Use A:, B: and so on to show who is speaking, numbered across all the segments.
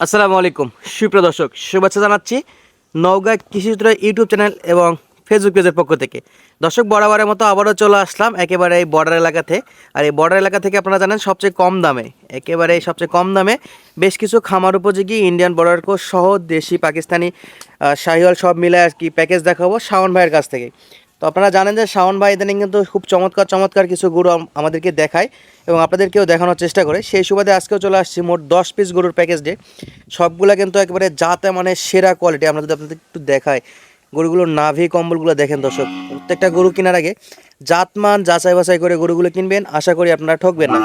A: আসসালামু আলাইকুম। সুপ্রিয় দর্শক, শুভেচ্ছা জানাচ্ছি নওগাঁ কৃষিচিত্র ইউটিউব চ্যানেল এবং ফেসবুক পেজের পক্ষ থেকে। দর্শক, বরাবরের মতো আবারও চলে আসলাম একেবারে এই বর্ডার এলাকাতে। আর এই বর্ডার এলাকা থেকে আপনারা জানেন সবচেয়ে কম দামে। একেবারে সবচেয়ে কম দামে বেশ কিছু খামার উপযোগী ইন্ডিয়ান বর্ডার কোর্স সহ দেশি, পাকিস্তানি শাহিওয়াল সব মিলে আর কি প্যাকেজ দেখাবো শাওন ভাইয়ের কাছ থেকে। তো আপনারা জানেন যে শাওন ভাই ইদানিং কিন্তু খুব চমৎকার চমৎকার কিছু গরু আমাদেরকে দেখায় এবং আপনাদেরকেও দেখানোর চেষ্টা করে। সেই সুবাদে আজকেও চলে আসছি মোট দশ পিস গরুর প্যাকেজ ডে সবগুলা কিন্তু একেবারে যাতে মানে সেরা কোয়ালিটি আমরা যদি আপনাদের একটু দেখাই গরুগুলোর নাভি কম্বলগুলো দেখেন দর্শক, প্রত্যেকটা গরু কেনার আগে জাতমান যাচাই বাছাই করে গরুগুলো কিনবেন, আশা করি আপনারা ঠকবেন না।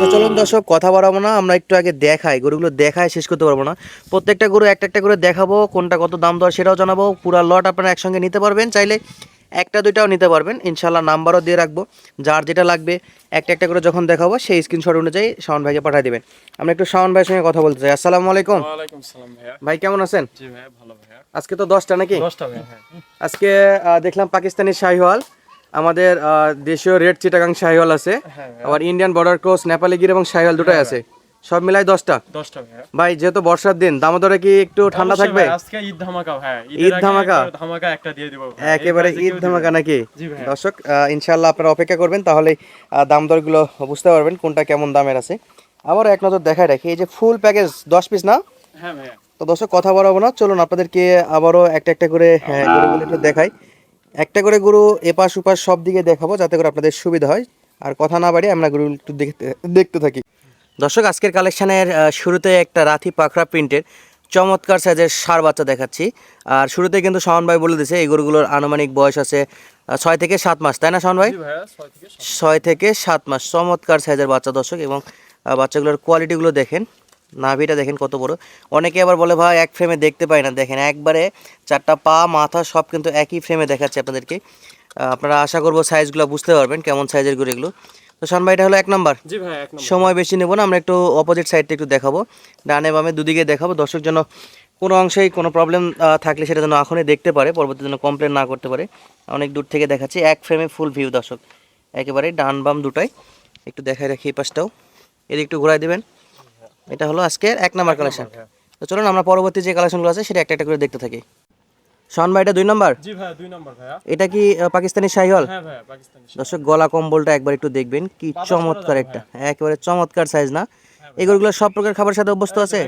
A: তো চলুন দর্শক, কথা বাড়াবো না, আমরা একটু আগে দেখাই, গরুগুলো দেখায় শেষ করতে পারব না। প্রত্যেকটা গরু একটা একটা করে দেখাবো, কোনটা কত দাম দর সেটাও জানাব, পুরা লট আপনারা একসঙ্গে নিতে পারবেন। চাইলে একটা দুইটাও নিতে পারবেন। ইনশাল্লাহ নাম্বারও দিয়ে রাখব। যার যেটা লাগবে একটা একটা করে যখন দেখাবো সেই স্ক্রিনশট অনুযায়ী শাওন ভাইকে পাঠিয়ে দেবেন। আমরা একটু শাওন ভাইয়ের সঙ্গে কথা বলতে চাই। আসসালামু আলাইকুম। ভাই কেমন আছেন?
B: জি ভাইয়া ভালো ভাইয়া।
A: আজকে তো দশটা নাকি?
B: হ্যাঁ।
A: আজকে দেখলাম পাকিস্তানি শাহিওয়াল আমাদের দেশীয় রেড চিটাগাং শাহিওয়াল আছে।
B: হ্যাঁ
A: আবার Indian border cross Nepali Gir এবং শাহিওয়াল দুটাই আছে। সব মিলাই দশটা?
B: দশটা
A: ভাই যেহেতু বর্ষার দিন দামোদরে কি একটু ঠান্ডা থাকবে?
B: আজকে ঈদ ধামাকা হ্যাঁ
A: ঈদ ধামাকা?
B: ধামাকা একটা দিয়ে দিব
A: একেবারে ঈদ ধামাকা নাকি? দর্শক ইনশাল্লাহ আপনারা অপেক্ষা করবেন তাহলে দাম দরগুলো বুঝতে পারবেন কোনটা কেমন দামের আছে। আবার এক নজর দেখায় রাখি এই যে ফুল প্যাকেজ দশ পিস না।
B: হ্যাঁ
A: তো দর্শক কথা বলাবো না চলুন আপনাদেরকে আবারও একটা একটা করে হ্যাঁ, একটু দেখাই। একটা করে গরু এপাশ ওপাশ সব দিকে দেখাবো যাতে করে আপনাদের সুবিধা হয়। আর কথা না বাড়িয়ে আমরা গরুগুলো একটু দেখতে দেখতে থাকি। দর্শক আজকের কালেকশানের শুরুতে একটা রাথি পাখরা প্রিন্টের চমৎকার সাইজের সার বাচ্চা দেখাচ্ছি। আর শুরুতে কিন্তু শাওন ভাই বলে দিয়েছে এই গরুগুলোর আনুমানিক বয়স আছে ছয় থেকে সাত মাস তাই না শাওন ভাই?
B: ছয় থেকে সাত।
A: ছয় থেকে সাত মাস চমৎকার সাইজের বাচ্চা দর্শক এবং বাচ্চাগুলোর কোয়ালিটিগুলো দেখেন নাভিটা দেখেন কত বড়। অনেকে আবার বলে ভাই এক ফ্রেমে দেখতে পাই না। দেখেন একবারে চারটা পা মাথা সব কিন্তু একই ফ্রেমে দেখাচ্ছে আপনাদেরকে। আপনারা আশা করব সাইজগুলো বুঝতে পারবেন কেমন সাইজের গরু এগুলো। তো শান ভাই এটা হলো এক নাম্বার।
B: জি ভাইয়া এক নম্বর।
A: সময় বেশি নেব না আমরা একটু অপোজিট সাইডটা একটু দেখাবো। ডানে বামে দুদিকে দেখাবো। দর্শক যেন কোনো অংশেই কোনো প্রবলেম থাকলে সেটা যেন এখনই দেখতে পারে পরবর্তী যেন কমপ্লেন না করতে পারে। অনেক দূর থেকে দেখাচ্ছি এক ফ্রেমে ফুল ভিউ দর্শক। একেবারে ডান বাম দুটাই। একটু দেখাই রাখি এই পাশটাও। এদিকে একটু ঘোরাই দেবেন। এটা হলো আজকের এক নাম্বার কালেকশন তো চলুন আমরা পরবর্তী যে কালেকশনগুলো আছে সেটা একটা একটা করে দেখতে থাকি। শান ভাই এটা দুই নাম্বার?
B: জি ভাইয়া দুই নম্বর ভাইয়া।
A: এটা কি পাকিস্তানি শাহিওয়াল?
B: হ্যাঁ ভাইয়া পাকিস্তানি
A: দর্শক গলা কম্বলটা একবার একটু দেখবেন কি চমৎকার একটা। একেবারে চমৎকার সাইজ না? এগুলো সব প্রকার খাবার সাথে অভ্যস্ত আছে?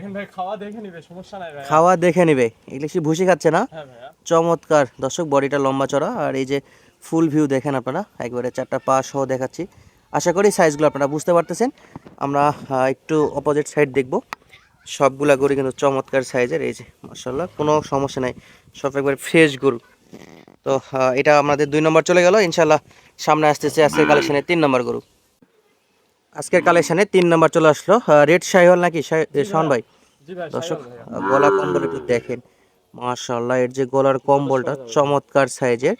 B: খাওয়া দেখে নিবে
A: এগুলো সে ভুসি খাচ্ছে না?
B: হ্যাঁ
A: চমৎকার। দর্শক বডিটা লম্বা চড়া আর এই যে ফুল ভিউ দেখেন আপনারা একবারে চারটা পা সহ দেখাচ্ছি। আশা করি সাইজগুলো আপনারা বুঝতে পারতেছেন। আমরা একটু অপোজিট সাইড দেখব। সবগুলা গরু কিন্তু চমৎকার সাইজের এই যে মার্শাল্লাহ কোনো সমস্যা নাই। সব একবার ফ্রেশ গরু। তো এটা আমাদের দুই নম্বর চলে গেল। ইনশাল্লাহ সামনে আসতেছে আজকের কালেকশনে তিন নম্বর গরু। আজকের কালেকশনে তিন নম্বর চলে আসলো। রেড শাহিওয়াল নাকি? শাহন ভাই
B: ভাই?
A: দর্শক গলা কম্বল একটু দেখেন। মাশাল্লাহ এর যে গলার কম্বলটা চমৎকার সাইজের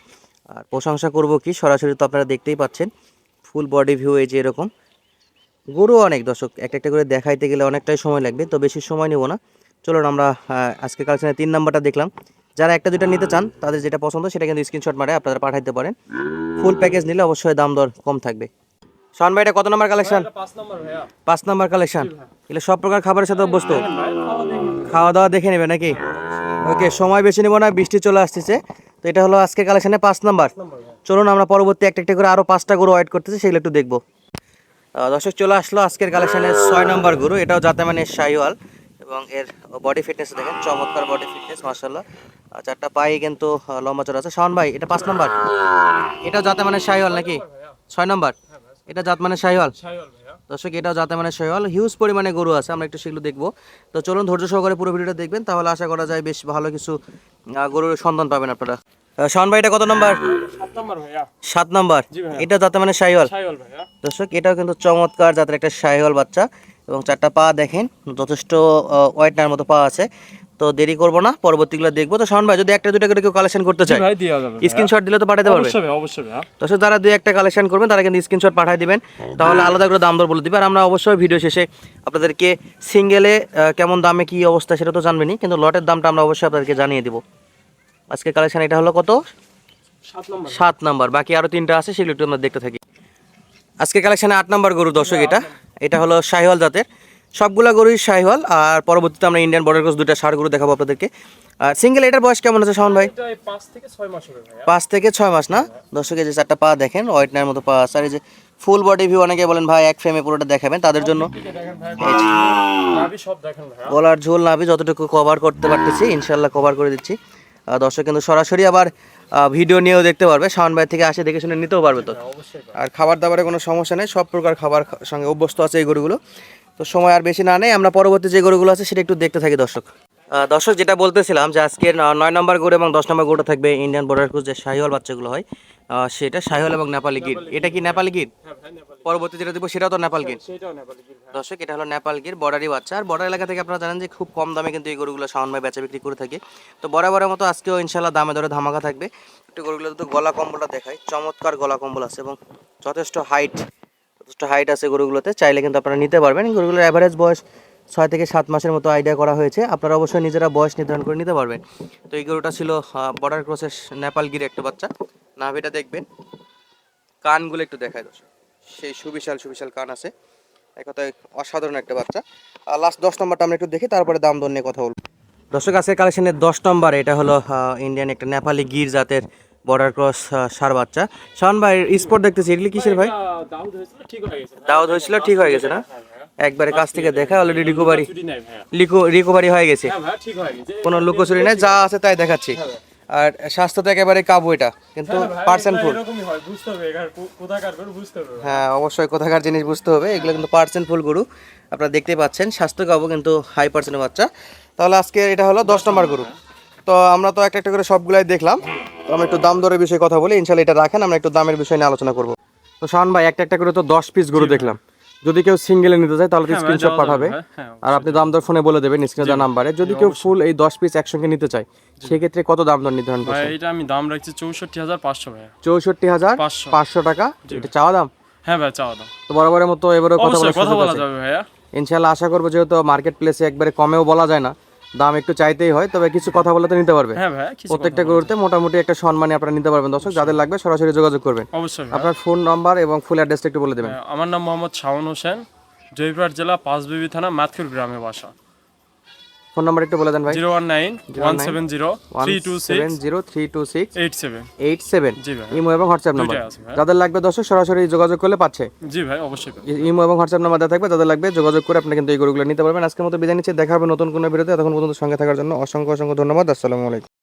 A: আর প্রশংসা করব কি? সরাসরি তো আপনারা দেখতেই পাচ্ছেন। ফুল বডি ভিউ এই যে এরকম। গরু অনেক। দর্শক একটা একটা করে দেখাইতে গেলে অনেকটাই সময় লাগবে তো বেশি সময় নেব না। চলুন আমরা আজকে কালেকশনে তিন নাম্বারটা দেখলাম। যারা একটা দুইটা নিতে চান তাদের যেটা পছন্দ সেটা কিন্তু স্ক্রিনশট মারে আপনারা পাঠাইতে পারেন। ফুল প্যাকেজ নিলে অবশ্যই দাম দর কম থাকবে। শান ভাই এটা কত নাম্বার কালেকশন?
B: পাঁচ নম্বর ভাইয়া।
A: পাঁচ নাম্বার কালেকশন। এগুলো সব প্রকার খাবারের সাথে অভ্যস্ত।
B: খাওয়া নিবে।
A: খাওয়া দাওয়া দেখে নেবে নাকি? ওকে সময় বেশি নেব না বৃষ্টি চলে আসতেছে। তো এটা হলো আজকে কালেকশনে পাঁচ নাম্বার। চলুন আমরা পরবর্তী একটা একটা করে আরও পাঁচটা গরু ওয়েট করতেছি সেগুলো একটু দেখব। দর্শক, চলে আসলো আজকের কালেকশনের ছয় নম্বর গরু। এটাও যাতে মানে শাহিওয়াল এবং এর বডি ফিটনেস দেখেন, চমৎকার বডি ফিটনেস মার্শাল্লাহ চারটা পায়ে কিন্তু লম্বা চড়া আছে। শাওন ভাই, এটা পাঁচ নম্বর এটাও যাতে মানে শাহিওয়াল নাকি? ছয় নম্বর এটা জাত মানে শাহিওয়াল?
B: শাহিওয়াল
A: দর্শক, এটাও যাতে মানে শৈওয়াল হিউজ পরিমাণে গরু আছে, আমরা একটু সেগুলো দেখব। তো চলুন, ধৈর্য সহকারে পুরো ভিডিওটা দেখবেন, তাহলে আশা করা যায় বেশ ভালো কিছু গরুর সন্ধান পাবেন আপনারা। শাওন ভাই এটা কত নাম্বার?
B: সাত নম্বর।
A: এটা যাতে মানে শাহিওয়াল। দর্শক এটাও কিন্তু চমৎকার জাতের একটা শাহিওয়াল বাচ্চা এবং চারটা পা দেখেন যথেষ্ট ওয়াইটনার মতো পা আছে। তো দেরি করব না পরবর্তীগুলো দেখব। তো শাওন ভাই যদি একটা দুটো করে কেউ কালেকশন করতে চায় স্ক্রিনশট দিলে তো পাঠাতে পারবে।
B: অবশ্যই
A: যারা দুই একটা কালেকশন করবেন তারা কিন্তু স্ক্রিনশট পাঠিয়ে দিবেন। তাহলে আলাদা করে দাম দর বলে দিবে। আর আমরা অবশ্যই ভিডিও শেষে আপনাদেরকে সিঙ্গেলে কেমন দামে কি অবস্থা সেটা তো জানবেনই কিন্তু লটের দামটা আমরা অবশ্যই আপনাদেরকে জানিয়ে দিব। আজকে কালেকশন এটা হলো কত?
B: সাত নম্বর।
A: বাকি আরও তিনটা আছে সেগুলো একটু আমরা দেখতে থাকি। আজকে কালেকশনে আট নাম্বার গরু দর্শক এটা। এটা হলো শাহিওয়াল জাতের। সবগুলা গরুই শাহিওয়াল। আর পরবর্তীতে আমরা ইন্ডিয়ান বর্ডার ক্রস দুইটা সার গরু দেখাবো আপনাদেরকে। আর সিঙ্গেল এটার বয়স কেমন আছে শাওন ভাই?
B: পাঁচ থেকে ছয় মাস
A: না? দর্শকের যে চারটা পা দেখেন হোয়াইটনার মতো পা আছে। আর এই যে ফুল বডি ভিউ অনেকে বলেন ভাই এক ফ্রেমে পুরোটা দেখাবেন তাদের জন্য? গলার ঝোল নাভি যতটুকু কভার করতে পারতেছি ইনশাল্লাহ কভার করে দিচ্ছি। দর্শক কিন্তু সরাসরি আবার ভিডিও নিয়েও দেখতে পারবে। সাউন্ড বাইর থেকে আসে দেখে শুনে নিতেও পারবে তো।
B: হ্যাঁ, অবশ্যই
A: আর খাবার দাবারে কোনো সমস্যা নেই সব প্রকার খাবার সঙ্গে অভ্যস্ত আছে এই গরুগুলো। তো সময় আর বেশি না নেই আমরা পরবর্তী যে গরুগুলো আছে সেটা একটু দেখতে থাকি দর্শক। দর্শক যেটা বলতেছিলাম যে আজকের নয় নম্বর গরু এবং দশ নম্বর গরুটা থাকবে ইন্ডিয়ান বর্ডার ক্রুজ যে শাহিওয়াল বাচ্চাগুলো হয়। সেটা শাহিওয়াল এবং নেপালি গির। এটা কি নেপালি গির?
B: হ্যাঁ
A: পরবর্তী যেটা দেবো সেটাও তো নেপাল গির।
B: ভাইয়া
A: দর্শক এটা হলো নেপাল গির বর্ডারি বাচ্চা। আর বর্ডার এলাকা থেকে আপনারা জানেন যে খুব কম দামে কিন্তু এই গরুগুলো ভাই বেচা বিক্রি করে থাকে। তো বরাবরের মতো আজকেও ইনশাল্লাহ দামে ধরে ধামাকা থাকবে। একটু গরুগুলো তো গলা কম্বলটা দেখায় চমৎকার গলা কম্বল আছে এবং যথেষ্ট হাইট যথেষ্ট হাইট আছে গরুগুলোতে। চাইলে কিন্তু আপনারা নিতে পারবেন। গরুগুলোর অ্যাভারেজ বয়স ছয় থেকে সাত মাসের মতো আইডিয়া করা হয়েছে। আপনারা অবশ্যই নিজেরা বয়স নির্ধারণ করে নিতে পারবেন। তো এই গরুটা ছিল বর্ডার ক্রসের নেপাল গির একটা বাচ্চা। নাভিটা দেখবেন। কানগুলো একটু দেখায় দর্শক। সেই সুবিশাল সুবিশাল কান আছে। এক কথায় অসাধারণ একটা বাচ্চা। আর লাস্ট দশ নম্বরটা আমরা একটু দেখি তারপরে দাম দর নিয়ে কথা বলব। দর্শক আজকের কালেকশনের দশ নম্বর এটা হলো ইন্ডিয়ান একটা নেপালি গির জাতের বর্ডার ক্রস সার বাচ্চা। শাওন ভাই স্পট দেখতেছি। এগুলি কিসের ভাই?
B: দাউদ হয়েছিল ঠিক হয়ে গেছে।
A: দাওয়াত হয়েছিল ঠিক হয়ে গেছে না? একবারে কাছ থেকে দেখা অলরেডি রিকভারি রিকভারি হয়ে। গেছে।
B: হ্যাঁ হয়ে
A: কোনো লুকোচুরি নেই যা আছে তাই দেখাচ্ছি। আর স্বাস্থ্য তো একেবারে কাবু এটা কিন্তু
B: হ্যাঁ
A: পার্সেন্ট ফুল
B: হয়।
A: হ্যাঁ অবশ্যই কোথাকার জিনিস বুঝতে হবে এগুলো কিন্তু পার্সেন্ট ফুল গরু। আপনারা দেখতে পাচ্ছেন স্বাস্থ্য কাবু কিন্তু হাই পার্সেন্টের বাচ্চা। তাহলে আজকে এটা হলো দশ নম্বর গরু। তো আমরা তো একটা একটা করে সবগুলাই দেখলাম। তো আমরা একটু দাম দরের বিষয়ে কথা বলি ইনশাল্লাহ এটা রাখেন আমরা একটু দামের বিষয় নিয়ে আলোচনা করব। তো শান ভাই একটা একটা করে তো দশ পিস গরু দেখলাম। যদি কেউ সিঙ্গেলে নিতে চায় তাহলে
B: হ্যাঁ
A: স্ক্রিনশট পাঠাবে।
B: হ্যাঁ,
A: আর আপনি দাম দর ফোনে বলে দেবেন স্ক্রিনে দেওয়া নাম্বারে। যদি কেউ ফুল এই দশ পিস একসঙ্গে নিতে চায় সেক্ষেত্রে কত দাম দর নির্ধারণ
B: ভাই
A: করছে
B: এটা আমি দাম রাখছি চৌষট্টি হাজার পাঁচশো
A: চৌষট্টি হাজার
B: পাঁচশো।
A: টাকা? এটা চাওয়া দাম?
B: হ্যাঁ ভাই চাওয়া দাম।
A: তো বরাবরের মতো এবারে কথা
B: বলা। যাবে ভাইয়া।
A: ইনশাল্লাহ আশা করব যেহেতু মার্কেট প্লেসে একবারে কমেও বলা যায় না দাম একটু চাইতেই হয় তবে কিছু কথা বলে তো নিতে পারবে।
B: হ্যাঁ ভাই
A: প্রত্যেকটা গরুতে মোটামুটি একটা সম্মানী আপনারা নিতে পারবেন দর্শক যাদের লাগবে সরাসরি যোগাযোগ করবেন।
B: অবশ্যই
A: আপনার ফোন নাম্বার এবং ফুল অ্যাড্রেসটা একটু বলে দেবেন।
B: হ্যাঁ, আমার নাম মোহাম্মদ শাওন হোসেন জয়পুরহাট জেলা পাঁচবিবি থানা মাথুর গ্রামে বাসা।
A: ফোন নাম্বার একটু বলে দেন ভাই।
B: Zero one nine one seven zero three two
A: seven
B: six
A: zero three two six
B: eight seven.
A: Eight seven.
B: জি ভাই
A: ইমো এবং হোয়াটসঅ্যাপ নাম্বার। যাদের লাগবে দর্শক সরাসরি যোগাযোগ করলে পাচ্ছে।
B: জি ভাই অবশ্যই
A: ইমো এবং হোয়াটসঅ্যাপ নাম্বার দেওয়া থাকবে যাদের লাগবে যোগাযোগ করে আপনি কিন্তু এই গরুগুলো নিতে পারবেন। আজকের মতো বিদায় নিচ্ছি দেখা হবে নতুন কোনো ভিডিওতে তখন পর্যন্ত সঙ্গে থাকার জন্য অসংখ্য অসংখ্য ধন্যবাদ আসসালামু আলাইকুম।